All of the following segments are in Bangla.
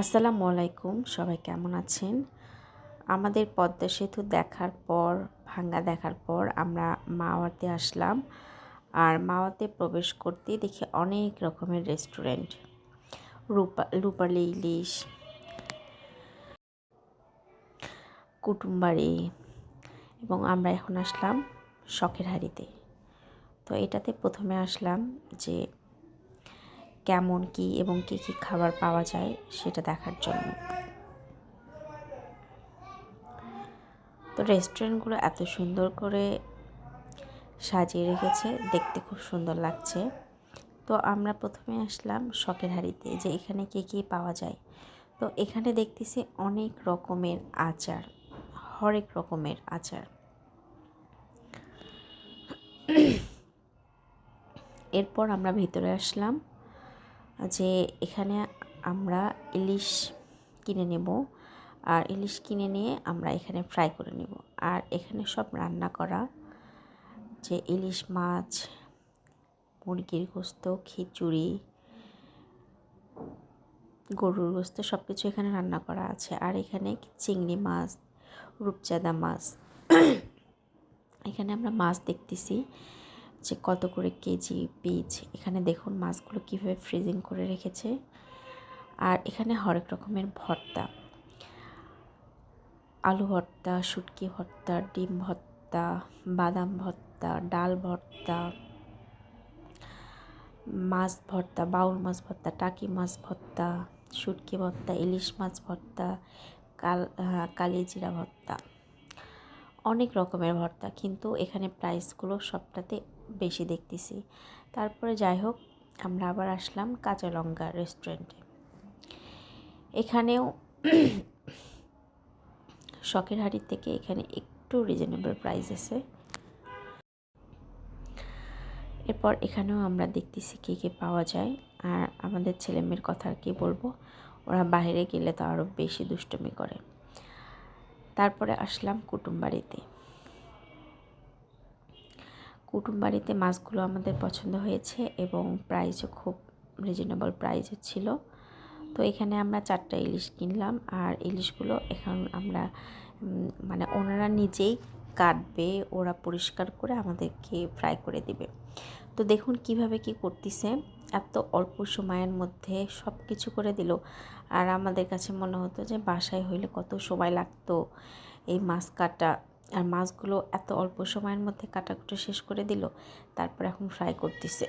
আসসালামু আলাইকুম, সবাই কেমন আছেন? আমাদের পদ্মা সেতু দেখার পর, ভাঙ্গা দেখার পর আমরা মাওয়াতে আসলাম। আর মাওয়াতে প্রবেশ করতে দেখি অনেক রকমের রেস্টুরেন্ট। রূপা, রূপালি ইলিশ, কুটুমবাড়ি এবং আমরা এখন আসলাম শখের হাড়িতে। তো এটাতে প্রথমে আসলাম যে কেমন কি এবং কি কি খাবার পাওয়া যায় সেটা দেখার জন্য। তো রেস্টুরেন্টগুলো এত সুন্দর করে সাজিয়ে রেখেছে, দেখতে খুব সুন্দর লাগছে। তো আমরা প্রথমে আসলাম শখের হাড়িতে যে এখানে কী কী পাওয়া যায়। তো এখানে দেখতেছি অনেক রকমের আচার, হরেক রকমের আচার। এরপর আমরা ভিতরে আসলাম। যে এখানে আমরা ইলিশ কিনে নেব আর ইলিশ কিনে নিয়ে আমরা এখানে ফ্রাই করে নেব। আর এখানে সব রান্না করা যে ইলিশ মাছ, মুরগির গোস্ত, খিচুড়ি, গরুর গোস্ত সব কিছু এখানে রান্না করা আছে। আর এখানে চিংড়ি মাছ, রূপচাঁদা মাছ। এখানে আমরা মাছ দেখতেছি। যে কত করে কেজি পিচ এখানে দেখুন মাছগুলো কীভাবে ফ্রিজিং করে রেখেছে। আর এখানে হরেক রকমের ভর্তা। আলু ভর্তা, শুটকি ভর্তা, ডিম ভর্তা, বাদাম ভর্তা, ডাল ভর্তা, মাছ ভর্তা, বাউল মাছ ভর্তা, টাকি মাছ ভর্তা, শুটকি ভর্তা, ইলিশ মাছ ভর্তা, কাল কালিজিরা ভর্তা। অনেক রকমের ভর্তা, কিন্তু এখানে প্রাইসগুলো সবটাতে বেশি দেখতেছি। তারপরে যাই হোক, আমরা আবার আসলাম কাঁচা লঙ্কা রেস্টুরেন্টে এখানেও শখের হাড়ির থেকে এখানে একটু রিজনেবল প্রাইস আছে। এরপর এখানেও আমরা দেখতেছি কী কী পাওয়া যায়। আর আমাদের ছেলেমেয়ের কথা আর কি বলব, ওরা বাইরে গেলে তো আরও বেশি দুষ্টমি করে। তারপরে আসলাম কুটুমবাড়িতে কুটুম বাড়িতে মাছগুলো আমাদের পছন্দ হয়েছে এবং প্রাইসও খুব রিজনেবল প্রাইসও ছিল। তো এখানে আমরা চারটা ইলিশ কিনলাম আর ইলিশগুলো এখন আমরা মানে ওনারা নিজেই কাটবে, ওরা পরিষ্কার করে আমাদেরকে ফ্রাই করে দিবে। তো দেখুন কীভাবে কি করতেছে। এত অল্প সময়ের মধ্যে সব কিছু করে দিল। আর আমাদের কাছে মনে হতো যে বাসায় হইলে কত সময় লাগতো এই মাছ কাটা। আর মাছগুলো এত অল্প সময়ের মধ্যে কাটাকুটো শেষ করে দিল, তারপর এখন ফ্রাই করতেছে।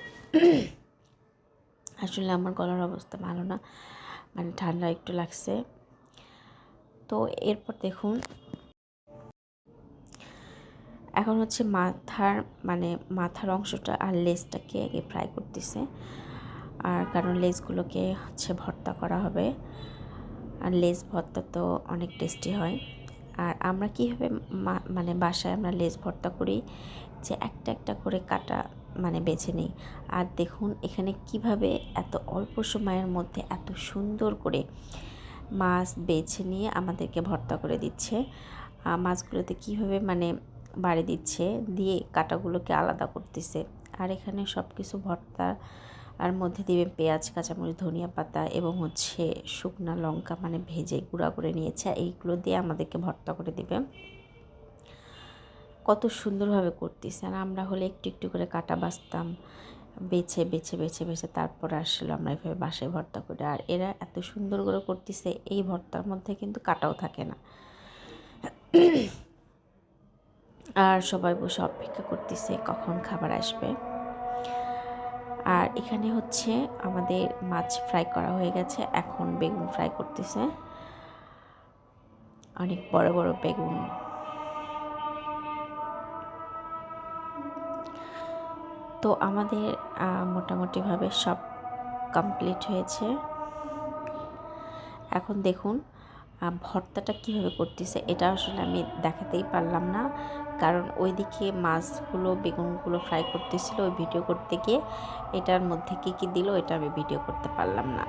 আসলে আমার গলার অবস্থা ভালো না মানে ঠান্ডা একটু লাগছে। তো এরপর দেখুন, এখন হচ্ছে মাথার মানে মাথার অংশটা আর লেজটাকে আগে ফ্রাই করতেছে। আর কারণ লেজগুলোকে হচ্ছে ভর্তা করা হবে। আর লেজ ভর্তা তো অনেক টেস্টি হয়। আর আমরা কীভাবে মানে বাসায় আমরা লেজ ভর্তা করি যে একটা একটা করে কাটা মানে বেছে নিই। আর দেখুন এখানে কীভাবে এত অল্প সময়ের মধ্যে এত সুন্দর করে মাছ বেছে নিয়ে আমাদেরকে ভর্তা করে দিচ্ছে। মাছগুলোতে কীভাবে মানে বাড়ি দিচ্ছে, দিয়ে কাটাগুলোকে আলাদা করতেছে। আর এখানে সব কিছু ভর্তা আর মধ্যে দিবে পেঁয়াজ, কাঁচামরিচ, ধনিয়া পাতা এবং হচ্ছে শুকনো লঙ্কা মানে ভেজে গুঁড়া করে নিয়েছে। এইগুলো দিয়ে আমাদেরকে ভর্তা করে দিবে। কত সুন্দরভাবে করতেছে। আর আমরা হলে একটু একটু করে কাটা বাঁচতাম। বেছে বেছে বেছে বেছে তারপর আসলে আমরা এভাবে বাসায় ভর্তা করি। আর এরা এত সুন্দর করে করতেছে, এই ভর্তার মধ্যে কিন্তু কাটাও থাকে না। আর সবাই বসে অপেক্ষা করতেছে কখন খাবার আসবে। আর এখানে হচ্ছে আমাদের মাছ ফ্রাই করা হয়ে গেছে। এখন বেগুন ফ্রাই করতেছে। অনেক বড় বড় বেগুন। তো আমাদের মোটামুটিভাবে সব কমপ্লিট হয়েছে। এখন দেখুন ভর্তাটা কীভাবে করতেছে এটা আসলে আমি দেখাতেই পারলাম না। কারণ ওইদিকে মাছগুলো, বেগুনগুলো ফ্রাই করতেছিল ওই ভিডিও করতে গিয়ে এটার মধ্যে কী কী দিল এটা আমি ভিডিও করতে পারলাম না।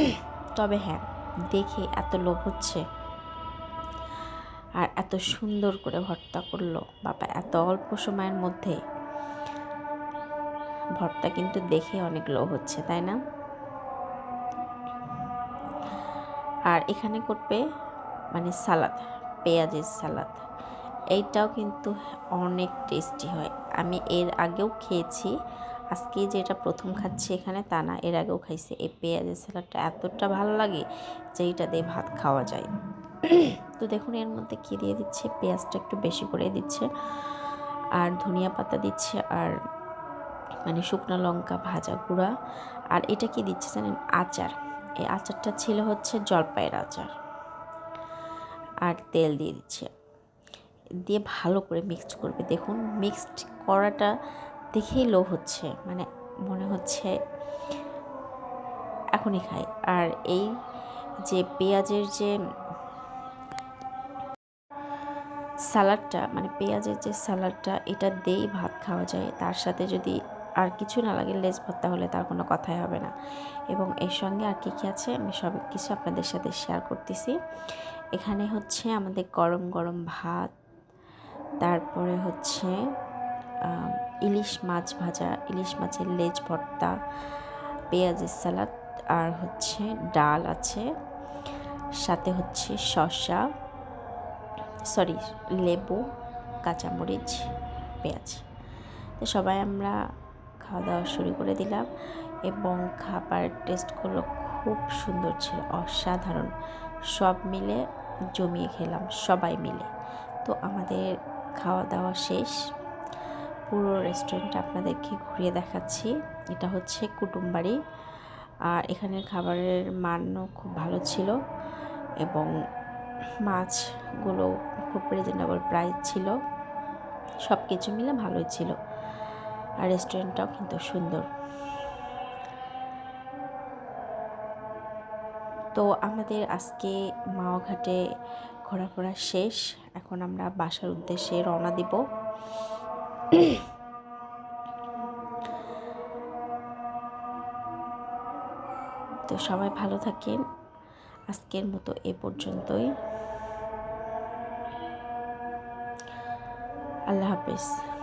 তবে হ্যাঁ দেখে এত লোভ হচ্ছে। আর এত সুন্দর করে ভর্তা করল। বাবা, এত অল্প সময়ের মধ্যে ভর্তা কিন্তু দেখে অনেক লোভ হচ্ছে, তাই না? আর এখানে করবে মানে সালাদ, পেঁয়াজের সালাদ। এইটাও কিন্তু অনেক টেস্টি হয়। আমি এর আগেও খেয়েছি, আজকে যেটা প্রথম খাচ্ছি এখানে তা না, এর আগেও খাইছি। এই পেঁয়াজের স্যালাডটা এতটা ভালো লাগে যে এইটা দিয়ে ভাত খাওয়া যায়। তো দেখুন, এর মধ্যে কী দিয়ে দিচ্ছে? পেঁয়াজটা একটু বেশি করে দিচ্ছে, আর ধনিয়া পাতা দিচ্ছে, আর মানে শুকনো লঙ্কা ভাজা গুঁড়া। আর এটা কি দিচ্ছে জানেন? আচার। এই আচারটা ছিল হচ্ছে জলপাইয়ের আচার। আর তেল দিয়ে দিচ্ছে। দিয়ে ভালো করে মিক্সড করবে। দেখুন মিক্সড করাটা দেখেই লো হচ্ছে। মানে মনে হচ্ছে এখনই খাই। আর এই যে পেঁয়াজের যে স্যালাডটা মানে পেঁয়াজের যে স্যালাডটা এটা দিয়েই ভাত খাওয়া যায়। তার সাথে যদি আর কিছু না লাগে লেজ ভর্তা হলে তার কোনো কথাই হবে না। এবং এর সঙ্গে আর কী কী আছে আমি সব কিছু আপনাদের সাথে শেয়ার করতেছি। এখানে হচ্ছে আমাদের গরম গরম ভাত, তারপরে হচ্ছে ইলিশ মাছ ভাজা, ইলিশ মাছের লেজ ভর্তা, পেঁয়াজের সালাদ আর হচ্ছে ডাল আছে। সাথে হচ্ছে শসা সরি লেবু, কাঁচামরিচ, পেঁয়াজ। তো সবাই আমরা খাওয়া দাওয়া শুরু করে দিলাম এবং খাবার টেস্টগুলো খুব সুন্দর ছিল, অসাধারণ। সব মিলে জমিয়ে খেলাম, সবাই মিলে। তো আমাদের খাওয়া দাওয়া শেষ। পুরো রেস্টুরেন্ট আপনাদেরকে ঘুরিয়ে দেখাচ্ছি। এটা হচ্ছে কুটুমবাড়ি আর এখানের খাবারের মানও খুব ভালো ছিল এবং মাছগুলো খুব রিজনেবল প্রাইস ছিল। সব কিছু মিলে ভালোই ছিল। আর রেস্টুরেন্টটাও কিন্তু সুন্দর। তো আমাদের আজকে মাওঘাটে ঘোরাফোরা শেষ। এখন আমরা বাসার উদ্দেশ্যে রওনা দিব। তো সবাই ভালো থাকেন। আজকের মতো এ পর্যন্তই। আল্লাহ হাফিজ।